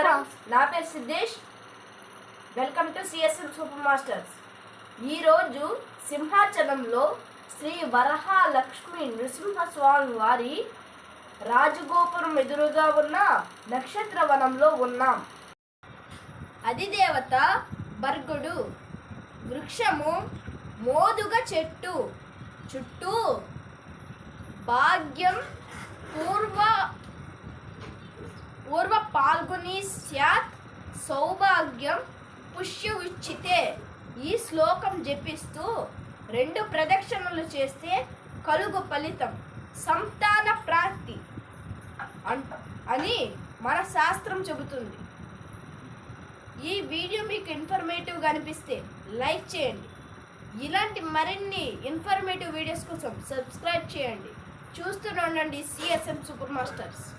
నా పేరు Siddhesh. Welcome to CSM super masters ఈరోజు సింహాచలంలో శ్రీ వరహ లక్ష్మి నృసింహస్వామి వారి రాజగోపురం ఎదురుగా ఉన్న నక్షత్ర వనంలో ఉన్నాం. అధిదేవత బర్గుడు. వృక్షము మోదుగ చెట్టు. చుట్టూ భాగ్యం పూర్వ పూర్వ పాల్గొని స్యాత్ సౌభాగ్యం పుష్యవిచ్చితే ఈ శ్లోకం జపిస్తూ రెండు ప్రదక్షిణలు చేస్తే కలుగు ఫలితం. సంతాన ప్రాప్తి అన్- అని మన శాస్త్రం చెబుతుంది. ఈ వీడియో మీకు ఇన్ఫర్మేటివ్గా అనిపిస్తే లైక్ చేయండి. ఇలాంటి మరిన్ని ఇన్ఫర్మేటివ్ వీడియోస్ కోసం సబ్స్క్రైబ్ చేయండి. చూస్తూనే ఉండండి సిఎస్ఎం సూపర్ మాస్టర్స్.